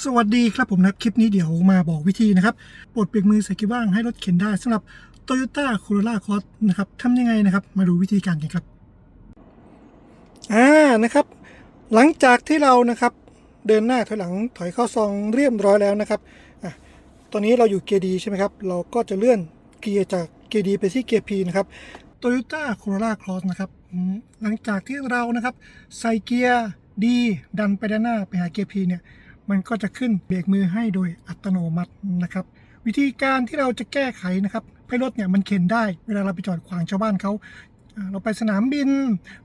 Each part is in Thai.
สวัสดีครับผมนะคลิปนี้เดี๋ยวมาบอกวิธีนะครับปลดเบรกมือใส่กียร์ว่างให้รถเข็นได้สำหรับ Toyota Corolla Cross นะครับทำยังไงนะครับ มาดูวิธีการกันครับอ่านะครับ หลังจากที่เรานะครับเดินหน้าถอยหลังถอยเข้าซองเรียบร้อยแล้วนะครับอะตอนนี้เราอยู่เกียร์ดีใช่ไหมครับ เราก็จะเลื่อนเกียร์จากเกียร์ดีไปที่เกียร์ P นะครับ Toyota Corolla Cross นะครับหลังจากที่เรานะครับใส่เกียร์ดีดันไปด้านหน้าไปหาเกียร์ P เนี่ย มันก็จะขึ้นเบรกมือให้โดยอัตโนมัตินะครับ วิธีการที่เราจะแก้ไขนะครับให้รถเนี่ยมันเข็นได้เวลาเราไปจอดขวางชาวบ้านเขาเราไปสนามบิน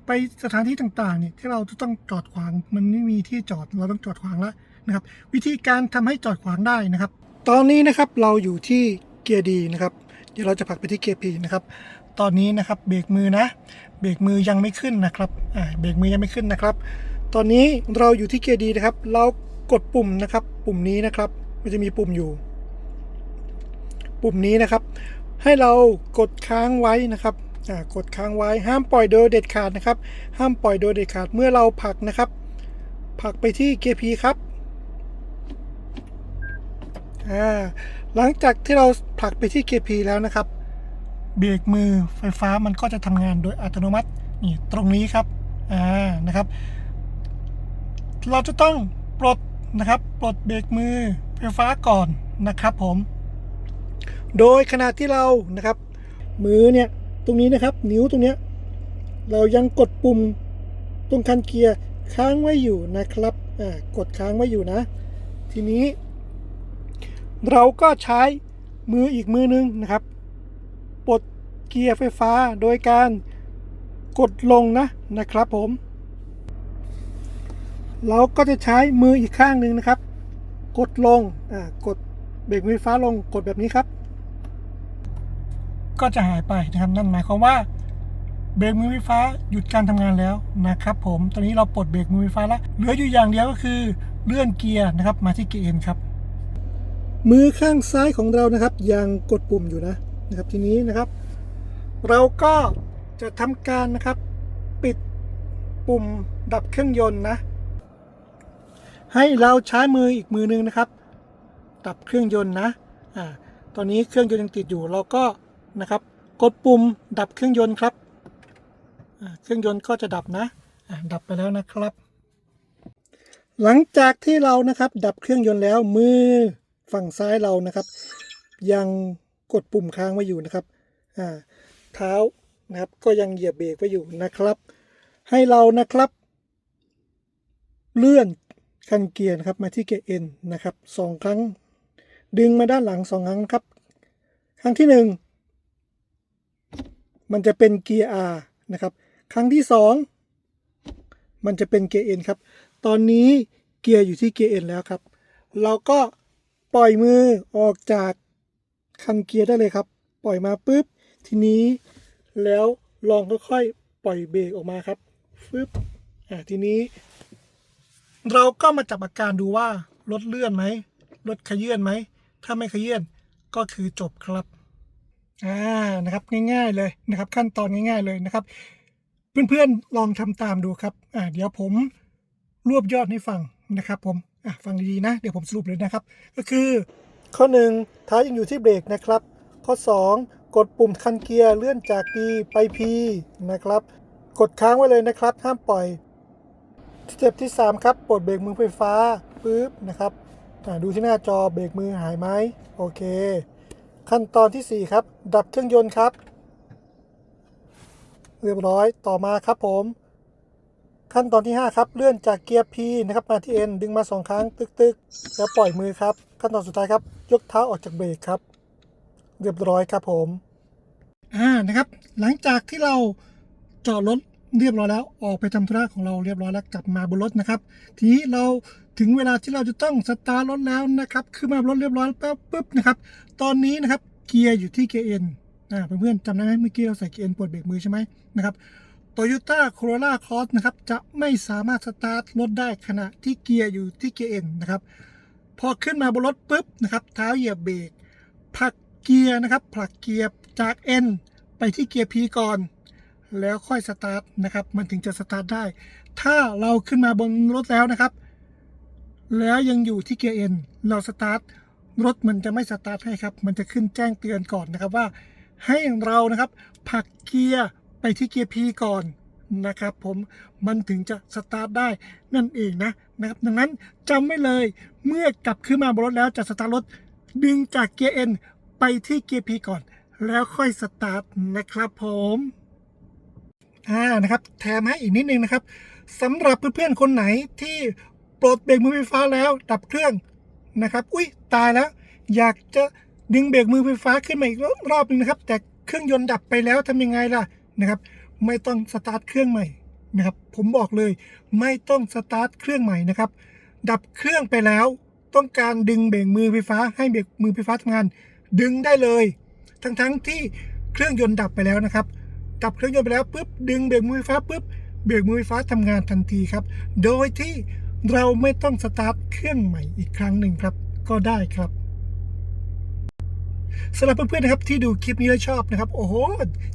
ไปสถานที่ต่างๆเนี่ยที่เราจะต้องจอดขวางมันไม่มีที่จอดเราต้องจอดขวางแล้วนะครับ วิธีการทำให้จอดขวางได้นะครับ ตอนนี้นะครับเราอยู่ที่เกียร์ดีนะครับ เดี๋ยวเราจะผลักไปที่เกียร์พีนะครับ ตอนนี้นะครับเบรกมือนะ เบรกมือยังไม่ขึ้นนะครับเบรกมือยังไม่ขึ้นนะครับ ตอนนี้เราอยู่ที่เกียร์ดีนะครับ เรา กดปุ่มนะครับ ปุ่มนี้นะครับ มันจะมีปุ่มอยู่ ปุ่มนี้นะครับ ให้เรากดค้างไว้นะครับอ่ากดค้างไว้ห้ามปล่อยโดยเด็ดขาดนะครับ ห้ามปล่อยโดยเด็ดขาดเมื่อเราผลักนะครับผลักไปที่เกียร์พีครับอ่าหลังจากที่เราผลักไปที่เกียร์พีแล้วนะครับ เบรกมือไฟฟ้ามันก็จะทำงานโดยอัตโนมัตินี่ตรงนี้ครับอ่านะครับ เราจะต้องปลด นะครับ ปลดเบรกมือไฟฟ้าก่อนนะครับผม โดยขณะที่เรานะครับ มือเนี่ยตรงนี้นะครับ นิ้วตรงเนี้ยเรายังกดปุ่มตรงคันเกียร์ค้างไว้อยู่นะครับอ่ากดค้างไว้อยู่นะ ทีนี้ เราก็ใช้มืออีกมือนึงนะครับ ปลดเกียร์ไฟฟ้าโดยการกดลงนะนะครับผม เราก็จะใช้มืออีกข้างหนึ่งนะครับ กดลงอ่ากดเบรกมือฟฟ้าลงกดแบบนี้ครับ ก็จะหายไปนะครับนั่นหมายความว่าเบรกมือไฟฟ้าหยุดการทำงานแล้วนะครับ ผมตอนนี้เราปลดเบรกมือไฟฟ้าแล้วเหลืออยู่อย่างเดียวก็คือเลื่อนเกียร์นะครับ มาที่เกียร์เอ็นครับ มือข้างซ้ายของเรานะครับ ยังกดปุ่มอยู่นะนะครับ ทีนี้นะครับ เราก็จะทำการนะครับ ปิดปุ่มดับเครื่องยนต์นะ ให้เราใช้มืออีกมือหนึงนะครับ ดับเครื่องยนต์นะอ่าตอนนี้เครื่องยนต์ยังติดอยู่เราก็นะครับ กดปุ่มดับเครื่องยนต์ครับเครื่องยนต์ก็จะดับนะดับไปแล้วนะครับ หลังจากที่เรานะครับ ดับเครื่องยนต์แล้วมือฝั่งซ้ายเรานะครับ ยังกดปุ่มค้างไว้อยู่นะครับเท้านะครับก็ยังเหยียบเบรกไว้อยู่นะครับ ให้เรานะครับ เลื่อน คันเกียร์นะครับมาที่เกียร์ N นะครับสองครั้ง ดึงมาด้านหลังสองครั้งครับ ครั้งที่หนึ่งมันจะเป็นเกียร์ R นะครับ ครั้งที่สองมันจะเป็นเกียร์ N ครับ ตอนนี้เกียร์อยู่ที่เกียร์ N แล้วครับ เราก็ปล่อยมือออกจากคันเกียร์ได้เลยครับ ปล่อยมาปุ๊บ ทีนี้แล้วลองค่อยๆปล่อยเบรกออกมาครับปึ๊บอ่าทีนี้ เราก็มาจับอาการดูว่ารถเลื่อนไหมรถขยื่นไหม ถ้าไม่ขยื่นก็คือจบครับอ่านะครับง่ายๆเลยนะครับ ขั้นตอนง่าย ๆเลยนะครับ เพื่อนๆลองทำตามดูครับอ่าเดี๋ยวผมรวบยอดให้ฟังนะครับผมอะฟังดีๆนะ เดี๋ยวผมสรุปเลยนะครับ ก็คือ ข้อ 1 ท้ายยังอยู่ที่เบรกนะครับ ข้อ 2 กดปุ่มคันเกียร์เลื่อนจาก D ไป P นะครับ กดค้างไว้เลยนะครับ ห้ามปล่อย เต็ปที่ 3 ครับ ปลดเบรกมือไฟฟ้าปุ๊บนะครับดูที่หน้าจอเบรกมือหายไหมโอเค ขั้นตอนทีสี่ 4 ครับ ดับเครื่องยนต์ครับ เรียบร้อยต่อมาครับผม ขั้นตอนที่ 5 ครับ เลื่อนจากเกียร์ P นะครับมาที่ N ดึงมา 2 ครั้ง ตึกๆแล้วปล่อยมือครับ ขั้นตอนสุดท้ายครับ ยกเท้าออกจากเบรกครับ เรียบร้อยครับผมอ่านะครับ หลังจากที่เราจอดรถ เรียบร้อยแล้วออกไปทำธุระของเราเรียบร้อยแล้วกลับมาบนรถนะครับ ทีนี้เราถึงเวลาที่เราจะต้องสตาร์ทรถแล้วนะครับคือมาบนรถเรียบร้อยแล้วปุ๊บนะครับตอนนี้นะครับเกียร์อยู่ที่เกียร์เอ็นอ่าเพื่อนๆจำได้ไหมเมื่อกี้เราใส่เกียร์เอ็นปลดเบรกมือใช่ไหมนะครับ Toyota Corolla Cross นะครับจะไม่สามารถสตาร์ทรถได้ขณะที่เกียร์อยู่ที่เกียร์เอ็นนะครับพอขึ้นมาบนรถปุ๊บนะครับเท้าเหยียบเบรกผลักเกียร์นะครับผลักเกียร์จาก N ไปที่เกียร์ P ก่อน แล้วค่อยสตาร์ทนะครับ มันถึงจะสตาร์ทได้ ถ้าเราขึ้นมาบนรถแล้วนะครับ แล้วยังอยู่ที่เกียร์เอ็นเราสตาร์ทรถมันจะไม่สตาร์ทให้ครับ มันจะขึ้นแจ้งเตือนก่อนนะครับว่า ให้เรานะครับผักเกียร์ไปที่เกียร์ P ก่อนนะครับ ผมมันถึงจะสตาร์ทได้นั่นเองนะนะครับดังนั้นจำไว้เลยเมื่อกลับขึ้นมาบนรถแล้วจะสตาร์ทรถดึงจากเกียร์ N ไปที่เกียร์ P ก่อน แล้วค่อยสตาร์ทนะครับผม อ่านะครับแถมให้อีกนิดนึงนะครับสำหรับเพื่อนๆคนไหนที่ปลดเบรกมือไฟฟ้าแล้วดับเครื่องนะครับ อุ้ยตายแล้ว อยากจะดึงเบรกมือไฟฟ้าขึ้นมาอีกรอบหนึงนะครับ แต่เครื่องยนต์ดับไปแล้วทำยังไงล่ะนะครับ ไม่ต้องสตาร์ทเครื่องใหม่นะครับ ผมบอกเลยไม่ต้องสตาร์ทเครื่องใหม่นะครับ ดับเครื่องไปแล้ว ต้องการดึงเบรกมือไฟฟ้า ให้เบรกมือไฟฟ้าทำงาน ดึงได้เลย ทั้งๆที่เครื่องยนต์ดับไปแล้วนะครับ ดับเครื่องยนต์ไปแล้วปุ๊บดึงเบรกมือไฟฟ้าปุ๊บเบรกมือไฟฟ้าทำงานทันทีครับ โดยที่เราไม่ต้องสตาร์ทเครื่องใหม่อีกครั้งหนึ่งครับ ก็ได้ครับสำหรับเพื่อนๆนะครับที่ดูคลิปนี้แล้วชอบนะครับ โอ้โห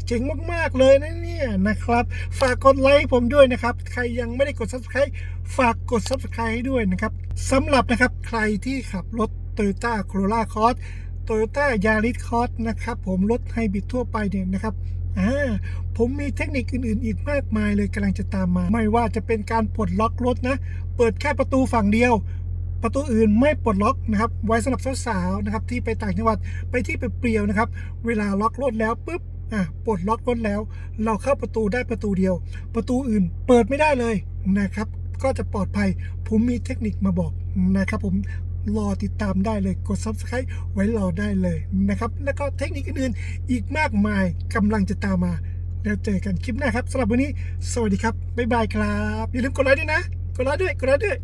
เจ๋งมากๆเลยนะเนี่ยนะครับ ฝากกดไลค์ผมด้วยนะครับ ใครยังไม่ได้กด subscribe ฝากกด subscribe ให้ด้วยนะครับสำหรับนะครับใครที่ขับรถ Toyota Corolla Cross Toyota Yaris Cross นะครับ ผมรถไฮบริดทั่วไปเนี่ยนะครับอ่าผมมีเทคนิคอื่นๆ อีกมากมายเลยกำลังจะตามมา ไม่ว่าจะเป็นการปลดล็อกรถนะ เปิดแค่ประตูฝั่งเดียว ประตูอื่นไม่ปลดล็อกนะครับ ไว้สำหรับสาวๆนะครับ ที่ไปต่างจังหวัดไปที่เปรียวนะครับ เวลาล็อกรถแล้วปุ๊บอะปลดล็อกรถแล้ว เราเข้าประตูได้ประตูเดียว ประตูอื่นเปิดไม่ได้เลยนะครับ ก็จะปลอดภัย ผมมีเทคนิคมาบอกนะครับผม รอติดตามได้เลยกด subscribe ไว้รอได้เลยนะครับ แล้วก็เทคนิคอื่นๆอีกมากมายกำลังจะตามมา แล้วเจอกันคลิปหน้าครับสำหรับวันนี้ สวัสดีครับ บ๊ายบายครับ อย่าลืมกดไลค์ด้วยนะ กดไลค์ด้วย กดไลค์ด้วย